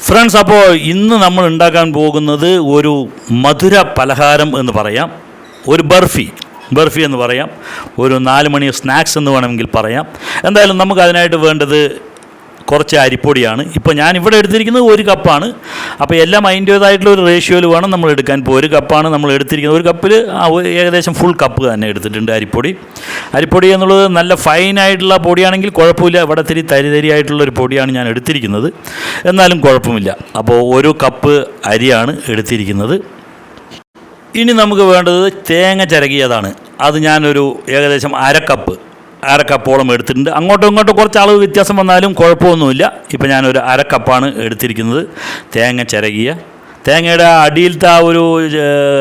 Friends അപ്പോൾ ഇന്ന് നമ്മൾ ഉണ്ടാക്കാൻ പോകുന്നത് ഒരു മധുര പലഹാരം എന്ന് പറയാം. ഒരു ബർഫി ബർഫി എന്ന് പറയാം. ഒരു നാല് മണി സ്നാക്സ് എന്ന് വേണമെങ്കിൽ പറയാം. എന്തായാലും നമുക്ക് അതിനായിട്ട് വേണ്ടത് കുറച്ച് അരിപ്പൊടിയാണ്. ഇപ്പോൾ ഞാൻ ഇവിടെ എടുത്തിരിക്കുന്നത് ഒരു കപ്പാണ്. അപ്പോൾ എല്ലാം അതിന്റേതായിട്ടുള്ള ഒരു റേഷ്യോയിൽ വേണം നമ്മൾ എടുക്കാൻ. ഇപ്പോൾ ഒരു കപ്പാണ് നമ്മൾ എടുത്തിരിക്കുന്നത്. ഒരു കപ്പിൽ ഏകദേശം ഫുൾ കപ്പ് തന്നെ എടുത്തിട്ടുണ്ട് അരിപ്പൊടി. അരിപ്പൊടി എന്നുള്ളത് നല്ല ഫൈനായിട്ടുള്ള പൊടിയാണെങ്കിൽ കുഴപ്പമില്ല. ഇവിടെ തിരി തരി തരിയായിട്ടുള്ളൊരു പൊടിയാണ് ഞാൻ എടുത്തിരിക്കുന്നത്. എന്നാലും കുഴപ്പമില്ല. അപ്പോൾ ഒരു കപ്പ് അരിയാണ് എടുത്തിരിക്കുന്നത്. ഇനി നമുക്ക് വേണ്ടത് തേങ്ങ ചിരകിയതാണ്. അത് ഞാനൊരു ഏകദേശം അര കപ്പ് അര കപ്പോളം എടുത്തിട്ടുണ്ട്. അങ്ങോട്ടും ഇങ്ങോട്ടും കുറച്ച് അളവ് വ്യത്യാസം വന്നാലും കുഴപ്പമൊന്നുമില്ല. ഇപ്പോൾ ഞാനൊരു അരക്കപ്പാണ് കപ്പാണ് എടുത്തിരിക്കുന്നത്. തേങ്ങ ചിരകിയ. തേങ്ങയുടെ അടിയിലത്തെ ആ ഒരു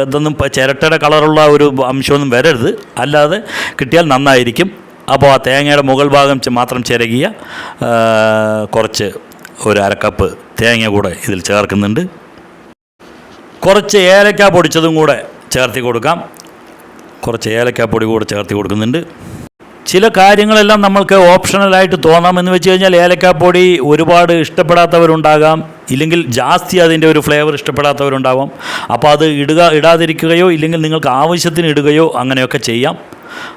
ഇതൊന്നും ചിരട്ടയുടെ കളറുള്ള ഒരു അംശമൊന്നും വരരുത്. അല്ലാതെ കിട്ടിയാൽ നന്നായിരിക്കും. അപ്പോൾ ആ തേങ്ങയുടെ മുകൾ ഭാഗം മാത്രം ചിരകിയ കുറച്ച് ഒരു അരക്കപ്പ് കപ്പ് തേങ്ങ കൂടെ ഇതിൽ ചേർക്കുന്നുണ്ട്. കുറച്ച് ഏലക്ക പൊടിച്ചതും കൂടെ ചേർത്തി കൊടുക്കാം. കുറച്ച് ഏലക്ക പൊടി കൂടെ ചേർത്തി കൊടുക്കുന്നുണ്ട്. ചില കാര്യങ്ങളെല്ലാം നമ്മൾക്ക് ഓപ്ഷണലായിട്ട് തോന്നാമെന്ന് വെച്ച് കഴിഞ്ഞാൽ ഏലക്കാപ്പൊടി ഒരുപാട് ഇഷ്ടപ്പെടാത്തവരുണ്ടാകാം. ഇല്ലെങ്കിൽ ജാസ്തി അതിന്റെ ഒരു ഫ്ലേവർ ഇഷ്ടപ്പെടാത്തവരുണ്ടാവാം. അപ്പോൾ അത് ഇടുക ഇടാതിരിക്കുകയോ ഇല്ലെങ്കിൽ നിങ്ങൾക്ക് ആവശ്യത്തിന് ഇടുകയോ അങ്ങനെയൊക്കെ ചെയ്യാം.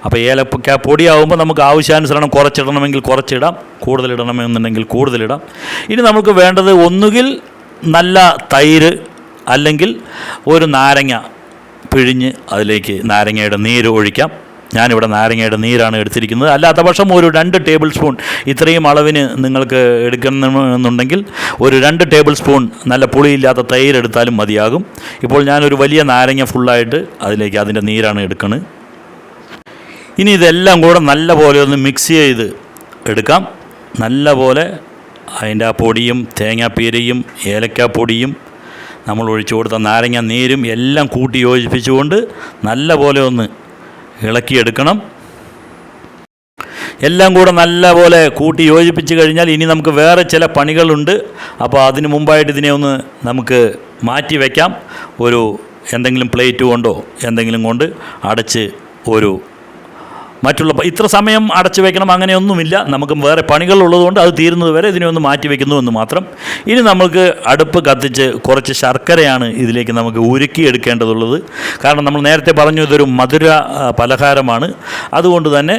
അപ്പോൾ ഏലക്ക പൊടിയാവുമ്പോൾ നമുക്ക് ആവശ്യാനുസരണം കുറച്ചിടണമെങ്കിൽ കുറച്ചിടാം. കൂടുതലിടണമെന്നുണ്ടെങ്കിൽ കൂടുതലിടാം ഇനി നമുക്ക് വേണ്ടത് ഒന്നുകിൽ നല്ല തൈര് അല്ലെങ്കിൽ ഒരു നാരങ്ങ പിഴിഞ്ഞ് അതിലേക്ക് നാരങ്ങയുടെ നീര് ഒഴിക്കാം. ഞാനിവിടെ നാരങ്ങയുടെ നീരാണ് എടുത്തിരിക്കുന്നത്. അല്ലാത്ത പക്ഷം ഒരു രണ്ട് ടേബിൾ സ്പൂൺ ഇത്രയും അളവിന് നിങ്ങൾക്ക് എടുക്കണമെന്നുണ്ടെങ്കിൽ ഒരു രണ്ട് ടേബിൾ സ്പൂൺ നല്ല പുളിയില്ലാത്ത തൈര് എടുത്താലും മതിയാകും. ഇപ്പോൾ ഞാനൊരു വലിയ നാരങ്ങ ഫുള്ളായിട്ട് അതിലേക്ക് അതിന്റെ നീരാണ് എടുക്കുന്നത് ഇനി ഇതെല്ലാം കൂടെ നല്ല പോലെ ഒന്ന് മിക്സ് ചെയ്ത് എടുക്കാം. നല്ല പോലെ അതിന്റെ ആ പൊടിയും തേങ്ങാപ്പീരയും ഏലക്കാപ്പൊടിയും നമ്മൾ ഒഴിച്ചു കൊടുത്ത നാരങ്ങ നീരും എല്ലാം കൂട്ടി യോജിപ്പിച്ചുകൊണ്ട് നല്ല പോലെ ഒന്ന് ഇളക്കിയെടുക്കണം. എല്ലാം കൂടെ നല്ല പോലെ കൂട്ടി യോജിപ്പിച്ച് കഴിഞ്ഞാൽ ഇനി നമുക്ക് വേറെ ചില പണികളുണ്ട്. അപ്പോൾ അതിന് മുമ്പായിട്ട് ഇതിനെ ഒന്ന് നമുക്ക് മാറ്റി വയ്ക്കാം ഒരു എന്തെങ്കിലും പ്ലേറ്റ് കൊണ്ടോ എന്തെങ്കിലും കൊണ്ട് അടച്ച് ഒരു മറ്റുള്ള ഇത്ര സമയം അടച്ചു വെക്കണം അങ്ങനെയൊന്നുമില്ല. നമുക്ക് വേറെ പണികളുള്ളതുകൊണ്ട് അത് തീരുന്നത് വരെ ഇതിനെ ഒന്ന് മാറ്റി വെക്കുന്നു എന്ന് മാത്രം. ഇനി നമുക്ക് അടുപ്പ് കത്തിച്ച് കുറച്ച് ശർക്കരയാണ് ഇതിലേക്ക് നമുക്ക് ഉരുക്കി എടുക്കേണ്ടതുള്ളത്. കാരണം നമ്മൾ നേരത്തെ പറഞ്ഞു ഇതൊരു മധുര പലഹാരമാണ്. അതുകൊണ്ട് തന്നെ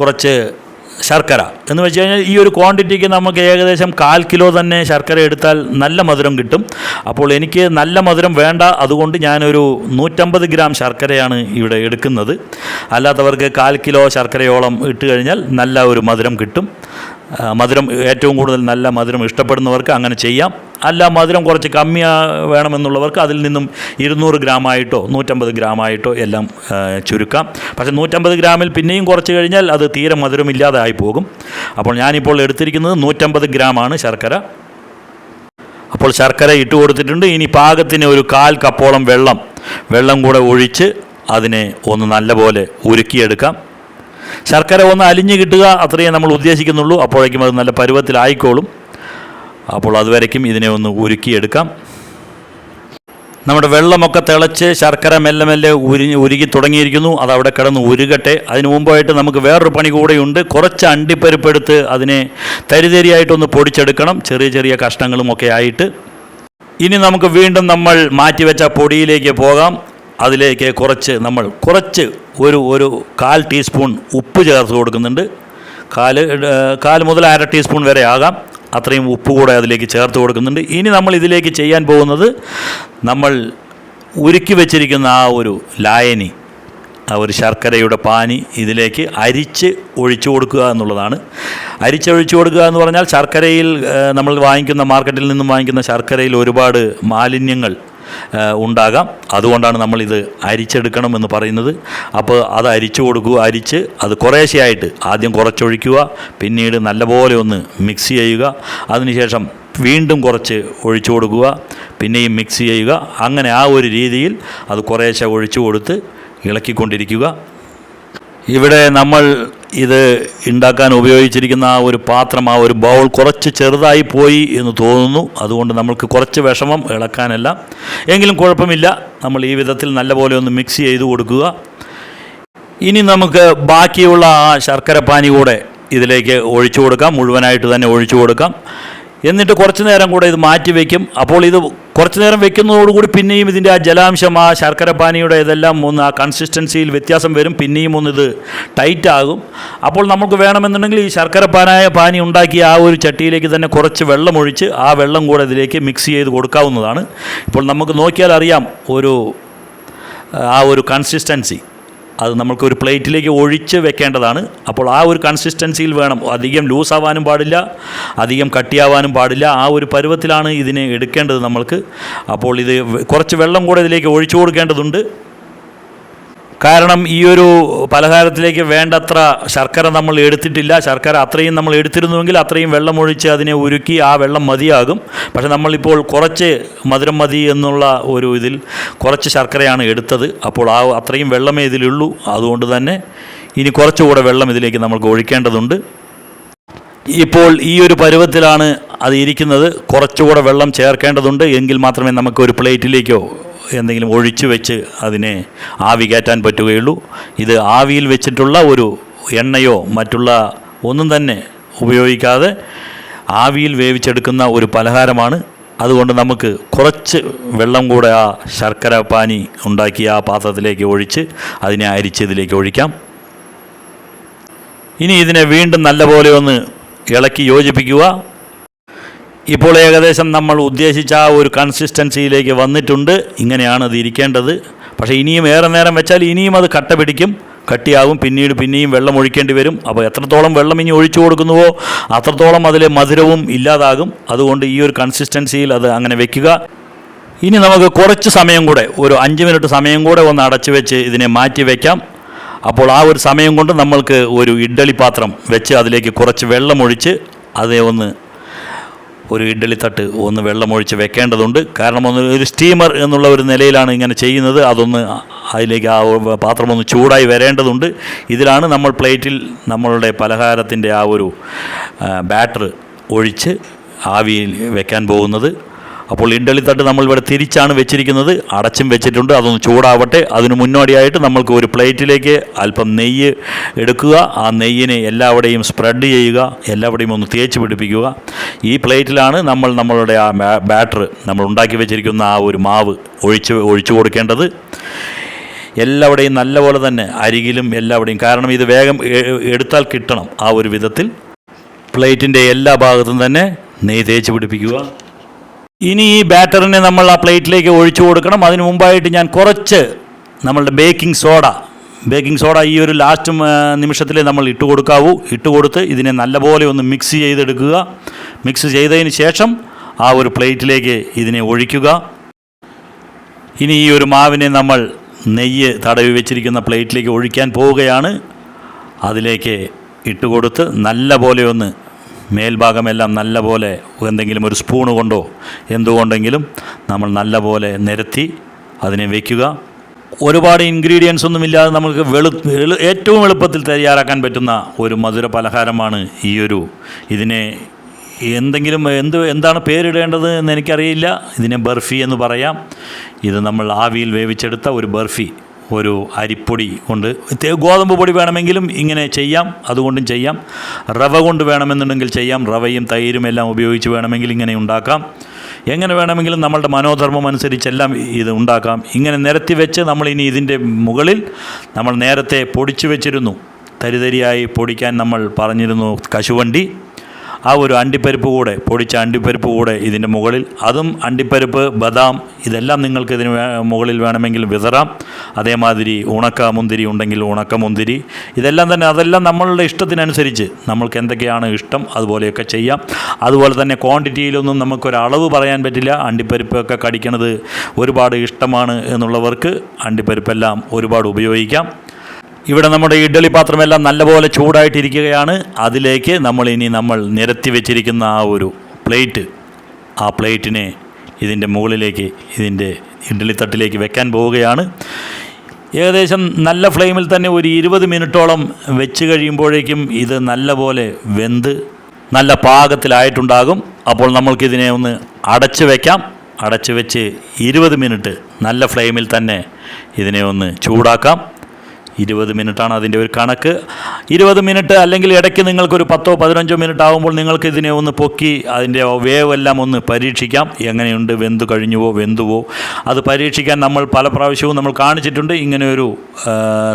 കുറച്ച് ശർക്കര എന്ന് വെച്ച് കഴിഞ്ഞാൽ ഈ ഒരു ക്വാണ്ടിറ്റിക്ക് നമുക്ക് ഏകദേശം കാൽ കിലോ തന്നെ ശർക്കര എടുത്താൽ നല്ല മധുരം കിട്ടും. അപ്പോൾ എനിക്ക് നല്ല മധുരം വേണ്ട. അതുകൊണ്ട് ഞാനൊരു നൂറ്റമ്പത് ഗ്രാം ശർക്കരയാണ് ഇവിടെ എടുക്കുന്നത്. അല്ലാത്തവർക്ക് കാൽ കിലോ ശർക്കരയോളം ഇട്ട് കഴിഞ്ഞാൽ നല്ല ഒരു മധുരം കിട്ടും. മധുരം ഏറ്റവും കൂടുതൽ നല്ല മധുരം ഇഷ്ടപ്പെടുന്നവർക്ക് അങ്ങനെ ചെയ്യാം. അല്ല മധുരം കുറച്ച് കമ്മിയാ വേണമെന്നുള്ളവർക്ക് അതിൽ നിന്നും ഇരുന്നൂറ് ഗ്രാമായിട്ടോ നൂറ്റമ്പത് ഗ്രാമായിട്ടോ എല്ലാം ചുരുക്കാം. പക്ഷേ നൂറ്റമ്പത് ഗ്രാമിൽ പിന്നെയും കുറച്ച് കഴിഞ്ഞാൽ അത് തീരെ മധുരമില്ലാതെ ആയി പോകും. അപ്പോൾ ഞാനിപ്പോൾ എടുത്തിരിക്കുന്നത് നൂറ്റമ്പത് ഗ്രാമാണ് ശർക്കര. അപ്പോൾ ശർക്കര ഇട്ട് കൊടുത്തിട്ടുണ്ട്. ഇനി പാകത്തിന് ഒരു കാൽ കപ്പോളം വെള്ളം വെള്ളം കൂടെ ഒഴിച്ച് അതിനെ ഒന്ന് നല്ലപോലെ ഉരുക്കിയെടുക്കാം. ശർക്കര ഒന്ന് അലിഞ്ഞ് കിട്ടുക അത്രയേ നമ്മൾ ഉദ്ദേശിക്കുന്നുള്ളൂ. അപ്പോഴേക്കും അത് നല്ല പരുവത്തിലായിക്കോളും. അപ്പോൾ അതുവരയ്ക്കും ഇതിനെ ഒന്ന് ഉരുക്കിയെടുക്കാം. നമ്മുടെ വെള്ളമൊക്കെ തിളച്ച് ശർക്കര മെല്ലെ മെല്ലെ ഉരി ഉരുകി തുടങ്ങിയിരിക്കുന്നു. അത് അവിടെ കിടന്ന് ഉരുകട്ടെ. അതിനു മുമ്പായിട്ട് നമുക്ക് വേറൊരു പണി കൂടെയുണ്ട്. കുറച്ച് അണ്ടിപ്പരിപ്പെടുത്ത് അതിനെ തരിതരിയായിട്ടൊന്ന് പൊടിച്ചെടുക്കണം. ചെറിയ ചെറിയ കഷ്ണങ്ങളും ഒക്കെ ആയിട്ട്. ഇനി നമുക്ക് വീണ്ടും നമ്മൾ മാറ്റിവെച്ച പൊടിയിലേക്ക് പോകാം. അതിലേക്ക് കുറച്ച് നമ്മൾ കുറച്ച് ഒരു ഒരു കാൽ ടീസ്പൂൺ ഉപ്പ് ചേർത്ത് കൊടുക്കുന്നുണ്ട്. കാൽ കാൽ മുതൽ അര ടീസ്പൂൺ വരെ ആകാം. അത്രയും ഉപ്പ് കൂടെ അതിലേക്ക് ചേർത്ത് കൊടുക്കുന്നുണ്ട്. ഇനി നമ്മൾ ഇതിലേക്ക് ചെയ്യാൻ പോകുന്നത് നമ്മൾ ഉരുക്കി വെച്ചിരിക്കുന്ന ആ ഒരു ലായനി ആ ഒരു ശർക്കരയുടെ പാനി ഇതിലേക്ക് അരിച്ച് ഒഴിച്ചു കൊടുക്കുക എന്നുള്ളതാണ്. അരിച്ചൊഴിച്ചു കൊടുക്കുക എന്ന് പറഞ്ഞാൽ ശർക്കരയിൽ നമ്മൾ വാങ്ങിക്കുന്ന മാർക്കറ്റിൽ നിന്നും വാങ്ങിക്കുന്ന ശർക്കരയിൽ ഒരുപാട് മാലിന്യങ്ങൾ ഉണ്ടാകാം. അതുകൊണ്ടാണ് നമ്മളിത് അരിച്ചെടുക്കണം എന്ന് പറയുന്നത്. അപ്പോൾ അത് അരിച്ചു കൊടുക്കുക അരിച്ച് അത് കുറേശ്ശെയായിട്ട് ആദ്യം കുറച്ചൊഴിക്കുക പിന്നീട് നല്ലപോലെ ഒന്ന് മിക്സ് ചെയ്യുക. അതിനുശേഷം വീണ്ടും കുറച്ച് ഒഴിച്ചു കൊടുക്കുക പിന്നെയും മിക്സ് ചെയ്യുക. അങ്ങനെ ആ ഒരു രീതിയിൽ അത് കുറേശ്ശെ ഒഴിച്ചു കൊടുത്ത് ഇളക്കിക്കൊണ്ടിരിക്കുക. ഇവിടെ നമ്മൾ ഇത് ഉണ്ടാക്കാൻ ഉപയോഗിച്ചിരിക്കുന്ന ആ ഒരു പാത്രം ആ ഒരു ബൗൾ കുറച്ച് ചെറുതായി പോയി എന്ന് തോന്നുന്നു. അതുകൊണ്ട് നമ്മൾക്ക് കുറച്ച് വിഷമം ഇളക്കാനല്ല. എങ്കിലും കുഴപ്പമില്ല. നമ്മൾ ഈ വിധത്തിൽ നല്ലപോലെ ഒന്ന് മിക്സ് ചെയ്ത് കൊടുക്കുക. ഇനി നമുക്ക് ബാക്കിയുള്ള ആ ശർക്കര പാനി കൂടെ ഇതിലേക്ക് ഒഴിച്ചു കൊടുക്കാം. മുഴുവനായിട്ട് തന്നെ ഒഴിച്ചു കൊടുക്കാം. എന്നിട്ട് കുറച്ച് നേരം കൂടെ ഇത് മാറ്റി വയ്ക്കും. അപ്പോൾ ഇത് കുറച്ച് നേരം വെക്കുന്നതോടുകൂടി പിന്നെയും ഇതിന്റെ ആ ജലാംശം ആ ശർക്കര പാനിയുടെ ഇതെല്ലാം ഒന്ന് ആ കൺസിസ്റ്റൻസിയിൽ വ്യത്യാസം വരും പിന്നെയും ഒന്ന് ഇത് ടൈറ്റ് ആകും. അപ്പോൾ നമുക്ക് വേണമെന്നുണ്ടെങ്കിൽ ഈ ശർക്കരപ്പാനായ പാനി ഉണ്ടാക്കി ആ ഒരു ചട്ടിയിലേക്ക് തന്നെ കുറച്ച് വെള്ളം ഒഴിച്ച് ആ വെള്ളം കൂടെ ഇതിലേക്ക് മിക്സ് ചെയ്ത് കൊടുക്കാവുന്നതാണ്. ഇപ്പോൾ നമുക്ക് നോക്കിയാൽ അറിയാം ഒരു ആ ഒരു കൺസിസ്റ്റൻസി അത് നമുക്ക് ഒരു പ്ലേറ്റിലേക്ക് ഒഴിച്ച് വെക്കേണ്ടതാണ്. അപ്പോൾ ആ ഒരു കൺസിസ്റ്റൻസിയിൽ വേണം. അധികം ലൂസാവാനും പാടില്ല അധികം കട്ടിയാവാനും പാടില്ല. ആ ഒരു പരുവത്തിലാണ് ഇതിനെ എടുക്കേണ്ടത് നമ്മൾക്ക്. അപ്പോൾ ഇത് കുറച്ച് വെള്ളം കൂടെ ഇതിലേക്ക് ഒഴിച്ചു കൊടുക്കേണ്ടതുണ്ട്. കാരണം ഈ ഒരു പലഹാരത്തിലേക്ക് വേണ്ടത്ര ശർക്കര നമ്മൾ എടുത്തിട്ടില്ല. ശർക്കര അത്രയും നമ്മൾ എടുത്തിരുന്നുവെങ്കിൽ അത്രയും വെള്ളം ഒഴിച്ച് അതിനെ ഉരുക്കി ആ വെള്ളം മതിയാകും. പക്ഷെ നമ്മളിപ്പോൾ കുറച്ച് മധുരം മതി എന്നുള്ള ഒരു ഇതിൽ കുറച്ച് ശർക്കരയാണ് എടുത്തത്. അപ്പോൾ ആ അത്രയും വെള്ളമേ ഇതിലുള്ളൂ. അതുകൊണ്ട് തന്നെ ഇനി കുറച്ചുകൂടെ വെള്ളം ഇതിലേക്ക് നമുക്ക് ഒഴിക്കേണ്ടതുണ്ട്. ഇപ്പോൾ ഈ ഒരു പരുവത്തിലാണ് അത് ഇരിക്കുന്നത്. കുറച്ചുകൂടെ വെള്ളം ചേർക്കേണ്ടതുണ്ട്. എങ്കിൽ മാത്രമേ നമുക്ക് ഒരു പ്ലേറ്റിലേക്കോ എന്തെങ്കിലും ഒഴിച്ചു വെച്ച് അതിനെ ആവി കയറ്റാൻ പറ്റുകയുള്ളൂ. ഇത് ആവിയിൽ വെച്ചിട്ടുള്ള ഒരു എണ്ണയോ മറ്റുള്ള ഒന്നും തന്നെ ഉപയോഗിക്കാതെ ആവിയിൽ വേവിച്ചെടുക്കുന്ന ഒരു പലഹാരമാണ്. അതുകൊണ്ട് നമുക്ക് കുറച്ച് വെള്ളം കൂടെ ആ ശർക്കര പാനി ഉണ്ടാക്കിയ ആ പാത്രത്തിലേക്ക് ഒഴിച്ച് അതിനെ അരിച്ച് ഇതിലേക്ക് ഒഴിക്കാം. ഇനി ഇതിനെ വീണ്ടും നല്ലപോലെ ഒന്ന് ഇളക്കി യോജിപ്പിക്കുക. ഇപ്പോൾ ഏകദേശം നമ്മൾ ഉദ്ദേശിച്ച ആ ഒരു കൺസിസ്റ്റൻസിയിലേക്ക് വന്നിട്ടുണ്ട്. ഇങ്ങനെയാണ് അത് ഇരിക്കേണ്ടത്. പക്ഷേ ഇനിയും ഏറെ നേരം വെച്ചാൽ ഇനിയും അത് കട്ട പിടിക്കും കട്ടിയാകും. പിന്നീട് പിന്നെയും വെള്ളം ഒഴിക്കേണ്ടി വരും. അപ്പോൾ എത്രത്തോളം വെള്ളം ഇനി ഒഴിച്ചു കൊടുക്കുന്നുവോ അത്രത്തോളം അതിലെ മധുരവും ഇല്ലാതാകും. അതുകൊണ്ട് ഈ ഒരു കൺസിസ്റ്റൻസിയിൽ അത് അങ്ങനെ വെക്കുക. ഇനി നമുക്ക് കുറച്ച് സമയം കൂടെ ഒരു അഞ്ച് മിനിറ്റ് സമയം കൂടെ ഒന്ന് അടച്ചു വെച്ച് ഇതിനെ മാറ്റി വയ്ക്കാം അപ്പോൾ ആ ഒരു സമയം കൊണ്ട് നമ്മൾക്ക് ഒരു ഇഡ്ഡലി പാത്രം വെച്ച് അതിലേക്ക് കുറച്ച് വെള്ളം ഒഴിച്ച് അതേ ഒന്ന് ഒരു ഇഡ്ഡലി തട്ട് ഒന്ന് വെള്ളമൊഴിച്ച് വെക്കേണ്ടതുണ്ട്. കാരണം ഒന്ന് ഒരു സ്റ്റീമർ എന്നുള്ള ഒരു നിലയിലാണ് ഇങ്ങനെ ചെയ്യുന്നത്. അതൊന്ന് അതിലേക്ക് ആ പാത്രം ഒന്ന് ചൂടായി വരേണ്ടതുണ്ട്. ഇതിലാണ് നമ്മൾ പ്ലേറ്റിൽ നമ്മളുടെ പലഹാരത്തിന്റെ ആ ഒരു ബാറ്റർ ഒഴിച്ച് ആവിയിൽ വെക്കാൻ പോകുന്നത്. അപ്പോൾ ഇഡ്ഡലി തട്ട് നമ്മൾ ഇവിടെ തിരിച്ചാണ് വെച്ചിരിക്കുന്നത്. അടച്ചും വെച്ചിട്ടുണ്ട്. അതൊന്ന് ചൂടാവട്ടെ. അതിന് മുന്നോടിയായിട്ട് നമ്മൾക്ക് ഒരു പ്ലേറ്റിലേക്ക് അല്പം നെയ്യ് എടുക്കുക. ആ നെയ്യിനെ എല്ലാവിടെയും സ്പ്രെഡ് ചെയ്യുക. എല്ലാവിടെയും ഒന്ന് തേച്ച് പിടിപ്പിക്കുക. ഈ പ്ലേറ്റിലാണ് നമ്മൾ നമ്മളുടെ ആ ബാറ്റർ നമ്മൾ ഉണ്ടാക്കി വെച്ചിരിക്കുന്ന ആ ഒരു മാവ് ഒഴിച്ച് ഒഴിച്ചു കൊടുക്കേണ്ടത്. എല്ലാവിടെയും നല്ലപോലെ തന്നെ അരികിലും എല്ലാവിടെയും കാരണം ഇത് വേഗം എടുത്താൽ കിട്ടണം ആ ഒരു വിധത്തിൽ. പ്ലേറ്റിന്റെ എല്ലാ ഭാഗത്തും തന്നെ നെയ്യ് തേച്ച് പിടിപ്പിക്കുക. ഇനി ഈ ബാറ്ററിനെ നമ്മൾ ആ പ്ലേറ്റിലേക്ക് ഒഴിച്ചു കൊടുക്കണം. അതിന് മുമ്പായിട്ട് ഞാൻ കുറച്ച് നമ്മളുടെ ബേക്കിംഗ് സോഡ ബേക്കിംഗ് സോഡ ഈ ഒരു ലാസ്റ്റ് നിമിഷത്തിൽ നമ്മൾ ഇട്ട് കൊടുക്കാവൂ. ഇട്ട് കൊടുത്ത് ഇതിനെ നല്ലപോലെ ഒന്ന് മിക്സ് ചെയ്തെടുക്കുക. മിക്സ് ചെയ്തതിന് ശേഷം ആ ഒരു പ്ലേറ്റിലേക്ക് ഇതിനെ ഒഴിക്കുക. ഇനി ഈ ഒരു മാവിനെ നമ്മൾ നെയ്യ് തടവി വെച്ചിരിക്കുന്ന പ്ലേറ്റിലേക്ക് ഒഴിക്കാൻ പോവുകയാണ്. അതിലേക്ക് ഇട്ട് കൊടുത്ത് നല്ല പോലെ ഒന്ന് മേൽഭാഗമെല്ലാം നല്ല പോലെ എന്തെങ്കിലും ഒരു സ്പൂണ് കൊണ്ടോ എന്തുകൊണ്ടെങ്കിലും നമ്മൾ നല്ലപോലെ നിരത്തി അതിനെ വയ്ക്കുക ഒരുപാട് ഇൻഗ്രീഡിയൻസ് ഒന്നും ഇല്ലാതെ നമുക്ക് വെളു ഏറ്റവും എളുപ്പത്തിൽ തയ്യാറാക്കാൻ പറ്റുന്ന ഒരു മധുര പലഹാരമാണ് ഈ ഒരു ഇതിനെ എന്തെങ്കിലും എന്ത് എന്താണ് പേരിടേണ്ടത് എന്ന് എനിക്കറിയില്ല. ഇതിനെ ബർഫി എന്ന് പറയാം. ഇത് നമ്മൾ ആവിയിൽ വേവിച്ചെടുത്ത ഒരു ബർഫി. ഒരു അരിപ്പൊടി കൊണ്ട് ഗോതമ്പ് പൊടി വേണമെങ്കിലും ഇങ്ങനെ ചെയ്യാം അതുകൊണ്ടും ചെയ്യാം. റവ കൊണ്ട് വേണമെന്നുണ്ടെങ്കിൽ ചെയ്യാം റവയും തൈരും എല്ലാം ഉപയോഗിച്ച് വേണമെങ്കിൽ ഇങ്ങനെ ഉണ്ടാക്കാം. എങ്ങനെ വേണമെങ്കിലും നമ്മളുടെ മനോധർമ്മം അനുസരിച്ചെല്ലാം ഇത് ഉണ്ടാക്കാം. ഇങ്ങനെ നിരത്തി വെച്ച് നമ്മൾ ഇനി ഇതിന്റെ മുകളിൽ നമ്മൾ നേരത്തെ പൊടിച്ചു വെച്ചിരുന്നു. തരിതരിയായി പൊടിക്കാൻ നമ്മൾ പറഞ്ഞിരുന്നു കശുവണ്ടി. ആ ഒരു അണ്ടിപ്പരിപ്പ് കൂടെ പൊടിച്ച അണ്ടിപ്പരിപ്പ് കൂടെ ഇതിന്റെ മുകളിൽ അതും അണ്ടിപ്പരിപ്പ് ബദാം ഇതെല്ലാം നിങ്ങൾക്ക് ഇതിന് മുകളിൽ വേണമെങ്കിൽ വിതറാം. അതേമാതിരി ഉണക്ക മുന്തിരി ഉണ്ടെങ്കിൽ ഉണക്ക മുന്തിരി. ഇതെല്ലാം തന്നെ അതെല്ലാം നമ്മളുടെ ഇഷ്ടത്തിനനുസരിച്ച് നമ്മൾക്ക് എന്തൊക്കെയാണ് ഇഷ്ടം അതുപോലെയൊക്കെ ചെയ്യാം. അതുപോലെ തന്നെ ക്വാണ്ടിറ്റിയിലൊന്നും നമുക്കൊരളവ് പറയാൻ പറ്റില്ല. അണ്ടിപ്പരിപ്പൊക്കെ കടിക്കണത് ഒരുപാട് ഇഷ്ടമാണ് എന്നുള്ളവർക്ക് അണ്ടിപ്പരിപ്പെല്ലാം ഒരുപാട് ഉപയോഗിക്കാം. ഇവിടെ നമ്മുടെ ഇഡ്ഡലി പാത്രമെല്ലാം നല്ലപോലെ ചൂടായിട്ടിരിക്കുകയാണ്. അതിലേക്ക് നമ്മൾ ഇനി നമ്മൾ നിരത്തി വെച്ചിരിക്കുന്ന ആ ഒരു പ്ലേറ്റ് ആ പ്ലേറ്റിനെ ഇതിന്റെ മുകളിലേക്ക് ഇതിന്റെ ഇഡ്ഡലി തട്ടിലേക്ക് വെക്കാൻ പോവുകയാണ്. ഏകദേശം നല്ല ഫ്ലെയിമിൽ തന്നെ ഒരു ഇരുപത് മിനിറ്റോളം വെച്ച് കഴിയുമ്പോഴേക്കും ഇത് നല്ലപോലെ വെന്ത് നല്ല പാകത്തിലായിട്ടുണ്ടാകും. അപ്പോൾ നമ്മൾക്കിതിനെ ഒന്ന് അടച്ച് വെക്കാം. അടച്ച് വെച്ച് ഇരുപത് മിനിറ്റ് നല്ല ഫ്ലെയിമിൽ തന്നെ ഇതിനെ ഒന്ന് ചൂടാക്കാം. ഇരുപത് മിനിറ്റാണ് അതിന്റെ ഒരു കണക്ക്. ഇരുപത് മിനിറ്റ് അല്ലെങ്കിൽ ഇടയ്ക്ക് നിങ്ങൾക്കൊരു പത്തോ പതിനഞ്ചോ മിനിറ്റ് ആകുമ്പോൾ നിങ്ങൾക്ക് ഇതിനെ ഒന്ന് പൊക്കി അതിന്റെ വേവ് എല്ലാം ഒന്ന് പരീക്ഷിക്കാം. എങ്ങനെയുണ്ട് വെന്ത് കഴിഞ്ഞുവോ വെന്തുവോ. അത് പരീക്ഷിക്കാൻ നമ്മൾ പല പ്രാവശ്യവും നമ്മൾ കാണിച്ചിട്ടുണ്ട്. ഇങ്ങനെയൊരു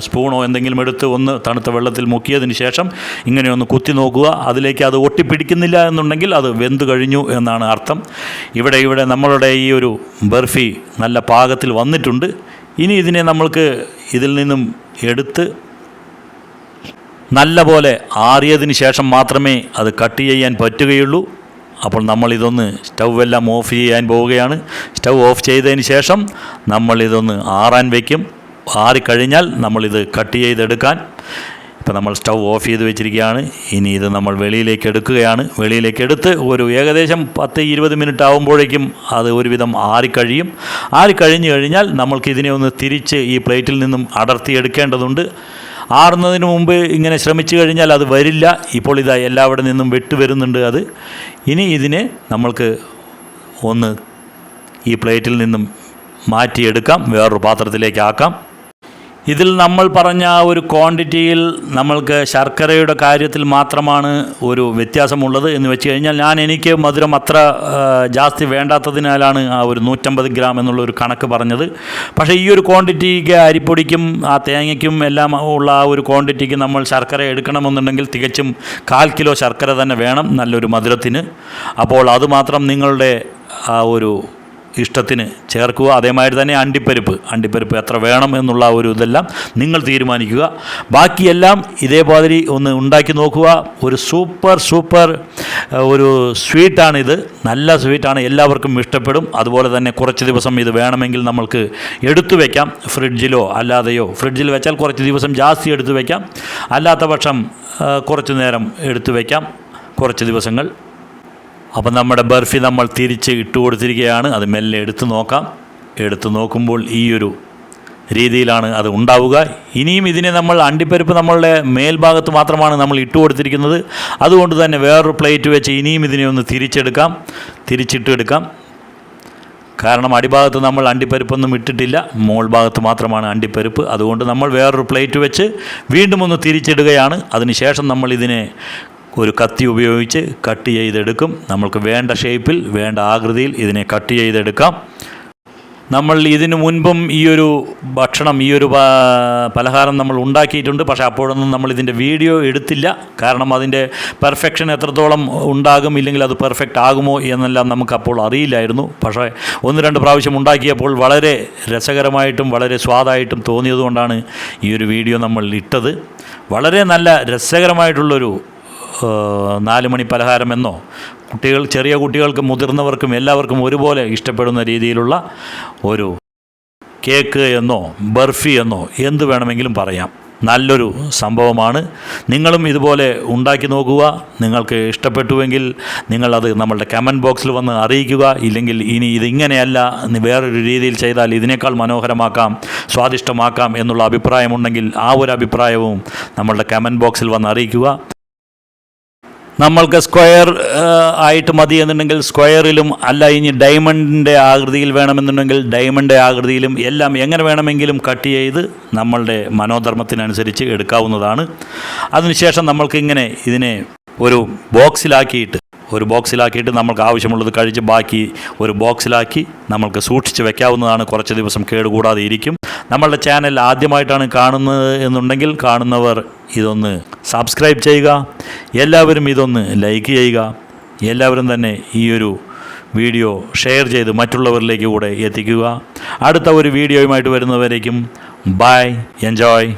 സ്പൂണോ എന്തെങ്കിലും എടുത്ത് ഒന്ന് തണുത്ത വെള്ളത്തിൽ മുക്കിയതിന് ശേഷം ഇങ്ങനെ ഒന്ന് കുത്തി നോക്കുക. അതിലേക്ക് അത് ഒട്ടിപ്പിടിക്കുന്നില്ല എന്നുണ്ടെങ്കിൽ അത് വെന്ത് കഴിഞ്ഞു എന്നാണ് അർത്ഥം. ഇവിടെ ഇവിടെ നമ്മളുടെ ഈ ഒരു ബർഫി നല്ല പാകത്തിൽ വന്നിട്ടുണ്ട്. ഇനി ഇതിനെ നമ്മൾക്ക് ഇതിൽ നിന്നും എടുത്ത് നല്ല പോലെ ആറിയതിന് ശേഷം മാത്രമേ അത് കട്ട് ചെയ്യാൻ പറ്റുകയുള്ളൂ. അപ്പോൾ നമ്മളിതൊന്ന് സ്റ്റൗ എല്ലാം ഓഫ് ചെയ്യാൻ പോവുകയാണ്. സ്റ്റൗ ഓഫ് ചെയ്തതിന് ശേഷം നമ്മളിതൊന്ന് ആറാൻ വയ്ക്കും. ആറിക്കഴിഞ്ഞാൽ നമ്മളിത് കട്ട് ചെയ്തെടുക്കാൻ. ഇപ്പോൾ നമ്മൾ സ്റ്റൗ ഓഫ് ചെയ്ത് വെച്ചിരിക്കുകയാണ്. ഇനി ഇത് നമ്മൾ വെളിയിലേക്ക് എടുക്കുകയാണ്. വെളിയിലേക്ക് എടുത്ത് ഒരു ഏകദേശം പത്ത് ഇരുപത് മിനിറ്റ് ആകുമ്പോഴേക്കും അത് ഒരുവിധം ആറിക്കഴിയും. ആറിക്കഴിഞ്ഞ് കഴിഞ്ഞാൽ നമ്മൾക്ക് ഇതിനെ ഒന്ന് തിരിച്ച് ഈ പ്ലേറ്റിൽ നിന്നും അടർത്തി എടുക്കേണ്ടതുണ്ട്. ആറുന്നതിന് മുമ്പ് ഇങ്ങനെ ശ്രമിച്ചു കഴിഞ്ഞാൽ അത് വരില്ല. ഇപ്പോൾ ഇതാ എല്ലാവിടെ നിന്നും വെട്ടുവരുന്നുണ്ട് അത്. ഇനി ഇതിനെ നമ്മൾക്ക് ഒന്ന് ഈ പ്ലേറ്റിൽ നിന്നും മാറ്റിയെടുക്കാം. വേറൊരു പാത്രത്തിലേക്ക് ആക്കാം. ഇതിൽ നമ്മൾ പറഞ്ഞ ഒരു ക്വാണ്ടിറ്റിയിൽ നമ്മൾക്ക് ശർക്കരയുടെ കാര്യത്തിൽ മാത്രമാണ് ഒരു വ്യത്യാസമുള്ളത് എന്ന് വെച്ച് കഴിഞ്ഞാൽ ഞാൻ എനിക്ക് മധുരം അത്ര ജാസ്തി വേണ്ടാത്തതിനാലാണ് ആ ഒരു നൂറ്റമ്പത് ഗ്രാം എന്നുള്ളൊരു കണക്ക് പറഞ്ഞത്. പക്ഷേ ഈ ഒരു ക്വാണ്ടിറ്റിക്ക് അരിപ്പൊടിക്കും ആ തേങ്ങയ്ക്കും എല്ലാം ഉള്ള ആ ഒരു ക്വാണ്ടിറ്റിക്ക് നമ്മൾ ശർക്കര എടുക്കണമെന്നുണ്ടെങ്കിൽ തികച്ചും കാൽ കിലോ ശർക്കര തന്നെ വേണം നല്ലൊരു മധുരത്തിന്. അപ്പോൾ അതുമാത്രം നിങ്ങളുടെ ആ ഒരു ഇഷ്ടത്തിന് ചേർക്കുക. അതേമാതിരി തന്നെ അണ്ടിപ്പരിപ്പ്. അണ്ടിപ്പരിപ്പ് എത്ര വേണം എന്നുള്ള ഒരു ഇതെല്ലാം നിങ്ങൾ തീരുമാനിക്കുക. ബാക്കിയെല്ലാം ഇതേമാതിരി ഒന്ന് ഉണ്ടാക്കി നോക്കുക. ഒരു സൂപ്പർ സൂപ്പർ ഒരു സ്വീറ്റാണിത്. നല്ല സ്വീറ്റാണ്. എല്ലാവർക്കും ഇഷ്ടപ്പെടും. അതുപോലെ തന്നെ കുറച്ച് ദിവസം ഇത് വേണമെങ്കിൽ നമ്മൾക്ക് എടുത്തു വയ്ക്കാം ഫ്രിഡ്ജിലോ അല്ലാതെയോ. ഫ്രിഡ്ജിൽ വെച്ചാൽ കുറച്ച് ദിവസം ജാസ്തി എടുത്തു വയ്ക്കാം അല്ലാത്ത പക്ഷം കുറച്ച് നേരം എടുത്തു വയ്ക്കാം കുറച്ച് ദിവസങ്ങൾ അപ്പം നമ്മുടെ ബർഫി നമ്മൾ തിരിച്ച് ഇട്ട് കൊടുത്തിരിക്കുകയാണ്. അത് മെല്ലെ എടുത്തു നോക്കാം. എടുത്തു നോക്കുമ്പോൾ ഈ ഒരു രീതിയിലാണ് അത് ഉണ്ടാവുക. ഇനിയും ഇതിനെ നമ്മൾ അണ്ടിപ്പരിപ്പ് നമ്മളുടെ മേൽഭാഗത്ത് മാത്രമാണ് നമ്മൾ ഇട്ട് കൊടുത്തിരിക്കുന്നത്. അതുകൊണ്ട് തന്നെ വേറൊരു പ്ലേറ്റ് വെച്ച് ഇനിയും ഇതിനെ ഒന്ന് തിരിച്ചെടുക്കാം. തിരിച്ചിട്ട് എടുക്കാം. കാരണം അടിഭാഗത്ത് നമ്മൾ അണ്ടിപ്പരിപ്പൊന്നും ഇട്ടിട്ടില്ല. മോൾ ഭാഗത്ത് മാത്രമാണ് അണ്ടിപ്പരിപ്പ്. അതുകൊണ്ട് നമ്മൾ വേറൊരു പ്ലേറ്റ് വെച്ച് വീണ്ടും ഒന്ന് തിരിച്ചിടുകയാണ്. അതിനുശേഷം നമ്മൾ ഇതിനെ ഒരു കത്തി ഉപയോഗിച്ച് കട്ട് ചെയ്തെടുക്കും. നമ്മൾക്ക് വേണ്ട ഷേപ്പിൽ വേണ്ട ആകൃതിയിൽ ഇതിനെ കട്ട് ചെയ്തെടുക്കാം. നമ്മൾ ഇതിനു മുൻപും ഈ ഒരു ഭക്ഷണം ഈ ഒരു പലഹാരം നമ്മൾ ഉണ്ടാക്കിയിട്ടുണ്ട്. പക്ഷേ അപ്പോഴൊന്നും നമ്മൾ ഇതിന്റെ വീഡിയോ എടുത്തില്ല. കാരണം അതിന്റെ പെർഫെക്ഷൻ എത്രത്തോളം ഉണ്ടാകും ഇല്ലെങ്കിൽ അത് പെർഫെക്റ്റ് ആകുമോ എന്നെല്ലാം നമുക്ക് അപ്പോൾ അറിയില്ലായിരുന്നു. പക്ഷേ ഒന്ന് രണ്ട് പ്രാവശ്യം ഉണ്ടാക്കിയപ്പോൾ വളരെ രസകരമായിട്ടും വളരെ സ്വാദായിട്ടും തോന്നിയതുകൊണ്ടാണ് ഈ ഒരു വീഡിയോ നമ്മൾ ഇട്ടത്. വളരെ നല്ല രസകരമായിട്ടുള്ളൊരു നാല് മണി പലഹാരമെന്നോ? കുട്ടികൾ ചെറിയ കുട്ടികൾക്കും മുതിർന്നവർക്കും എല്ലാവർക്കും ഒരുപോലെ ഇഷ്ടപ്പെടുന്ന രീതിയിലുള്ള ഒരു കേക്ക് എന്നോ ബർഫി എന്നോ എന്ത് വേണമെങ്കിലും പറയാം. നല്ലൊരു സംഭവമാണ്. നിങ്ങളും ഇതുപോലെ ഉണ്ടാക്കി നോക്കുക. നിങ്ങൾക്ക് ഇഷ്ടപ്പെട്ടുവെങ്കിൽ നിങ്ങളത് നമ്മളുടെ കമന്റ് ബോക്സിൽ വന്ന് അറിയിക്കുക. ഇല്ലെങ്കിൽ ഇനി ഇതിങ്ങനെയല്ല വേറൊരു രീതിയിൽ ചെയ്താൽ ഇതിനേക്കാൾ മനോഹരമാക്കാം സ്വാദിഷ്ടമാക്കാം എന്നുള്ള അഭിപ്രായമുണ്ടെങ്കിൽ ആ ഒരു അഭിപ്രായവും നമ്മളുടെ കമന്റ് ബോക്സിൽ വന്ന് അറിയിക്കുക. നമ്മൾക്ക് സ്ക്വയർ ആയിട്ട് മതി എന്നുണ്ടെങ്കിൽ സ്ക്വയറിലും അല്ല ഇനി ഡയമണ്ടിന്റെ ആകൃതിയിൽ വേണമെന്നുണ്ടെങ്കിൽ ഡയമണ്ട് ആകൃതിയിലും എല്ലാം എങ്ങനെ വേണമെങ്കിലും കട്ട് ചെയ്ത് നമ്മളുടെ മനോധർമ്മത്തിനനുസരിച്ച് എടുക്കാവുന്നതാണ്. അതിനുശേഷം നമ്മൾക്ക് ഇങ്ങനെ ഇതിനെ ഒരു ബോക്സിലാക്കിയിട്ട് ഒരു ബോക്സിലാക്കിയിട്ട് നമ്മൾക്ക് ആവശ്യമുള്ളത് കഴിച്ച് ബാക്കി ഒരു ബോക്സിലാക്കി നമ്മൾക്ക് സൂക്ഷിച്ച് വെക്കാവുന്നതാണ്. കുറച്ച് ദിവസം കേടുകൂടാതെ ഇരിക്കും. നമ്മളുടെ ചാനൽ ആദ്യമായിട്ടാണ് കാണുന്നത് എന്നുണ്ടെങ്കിൽ കാണുന്നവർ ഇതൊന്ന് സബ്സ്ക്രൈബ് ചെയ്യുക. എല്ലാവരും ഇതൊന്ന് ലൈക്ക് ചെയ്യുക. എല്ലാവരും തന്നെ ഈയൊരു വീഡിയോ ഷെയർ ചെയ്ത് മറ്റുള്ളവരിലേക്ക് കൂടെ എത്തിക്കുക. അടുത്ത ഒരു വീഡിയോയുമായിട്ട് വരുന്നവരേക്കും ബൈ എൻജോയ്